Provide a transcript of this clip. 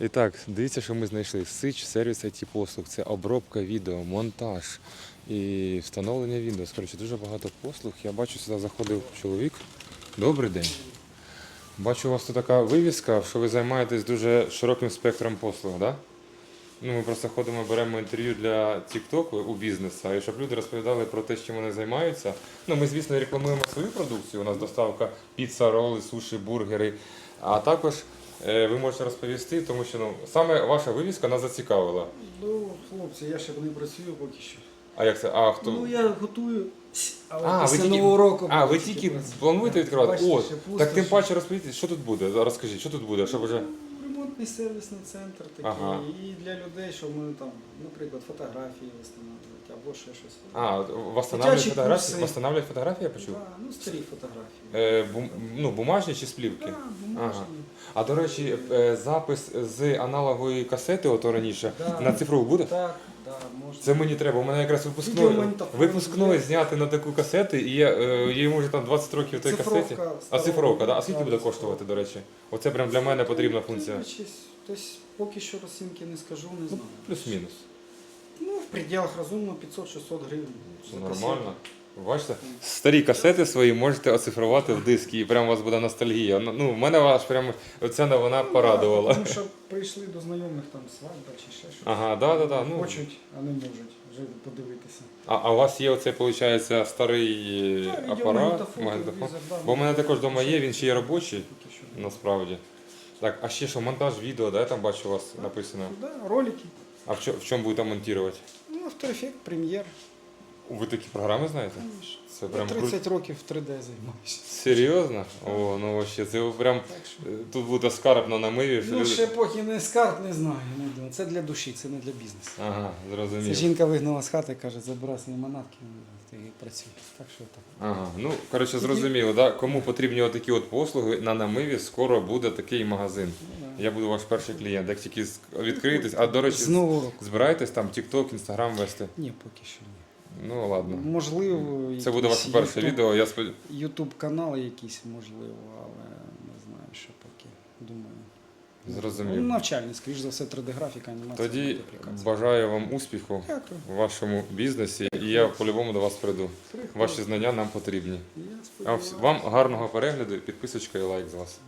І так, дивіться, що ми знайшли. Сич сервіс IT послуг. Це обробка відео, монтаж і встановлення відео. Коротше, дуже багато послуг. Я бачу, сюди заходив чоловік. Добрий день. Бачу, у вас тут така вивіска, що ви займаєтесь дуже широким спектром послуг, так? Да? Ну, ми просто ходимо, беремо інтерв'ю для TikTok у бізнесу, і щоб люди розповідали про те, чим вони займаються. Ну, ми, звісно, рекламуємо свою продукцію. У нас доставка піца, роли, суші, бургери. А також е, ви можете розповісти, тому що ну, саме ваша вивіска нас зацікавила. Ну, хлопці, я ще не працюю поки що. А як це? А хто? Ну, я готую. Але А, ви після тільки- нового року. А, ви буду тільки працювати. плануєте відкривати? Бачите, О, ще пусто, так тим ще. паче розповідайте, що тут буде? Розкажіть, що тут буде? Щоб вже... Ремонтний сервісний центр такий. Ага. І для людей, що ми там, наприклад, фотографії встановлюють або ще щось. А, восстанавливать Дитячі фотографії? курси. Восстанавливать фотографії, я почув? Да, ну, старі фотографії. Е, бум, ну, бумажні чи з плівки? Да, бумажні. А до речі, е, запис з аналогової касети, ото раніше, Да. на цифрову буде? Так, можна. Це мені треба. У мене якраз випускної, випускної зняти на таку касету, і я, е, їй може там 20 років в той Цифровка касеті. А старого цифровка, да? а скільки буде коштувати, до речі? Оце прям для мене потрібна функція. Дивлячись, Тобто, поки що розцінки не скажу, не знаю. Плюс-мінус. Ну, в пределах розумно 500-600 гривень. Це за нормально. Бачите, старі касети свої можете оцифрувати в диски, і прям у вас буде ностальгія. Ну, Ну, в мене аж прям оця новина Ну, порадувала. Тому що прийшли до знайомих там свадьба чи ще щось. Ага, да, да, да. Ну, Хочуть, а не можуть вже подивитися. а, а у вас є оцей, виходить, старий Та, апарат? магнітофон? Бо в мене також вдома є, він ще є робочий, насправді. Так, а ще що, монтаж відео, да, я там бачу у вас написано. Да, ролики. А в, чо, в чому будете монтувати? Ну, After Effects, прем'єр. Ви такі програми знаєте? Це прям кру- 30 років 3D займаюся. серйозно? О, ну вообще, це прям що. е, тут буде скарб на намиві. Ну, люди- ще поки не скарб, не знаю. Не думаю. Це для душі, це не для бізнесу. Ага, Це жінка вигнала з хати, каже, забирай свої манатки, ти працюй. Так що так. Ага, ну коротше, зрозуміло, да? кому потрібні отакі от послуги, на намиві скоро буде такий магазин. Ну. Я буду ваш перший клієнт. Як тільки відкриєтесь, а до речі, З нового року. збираєтесь там TikTok, Instagram вести? Ні, поки що ні. Ну ладно. Можливо, Це буде ваше перше відео. Я сподіваюся. Ютуб канал якийсь, можливо, але не знаю, що поки. Думаю. Ну, Зрозумів. навчальний, скоріш за все, 3D графіка, анімація. Тоді бажаю вам успіху Дякую. в вашому бізнесі, і я по-любому до вас прийду. Ваші знання нам потрібні. А вс- Вам гарного перегляду, підписочка і лайк з вас.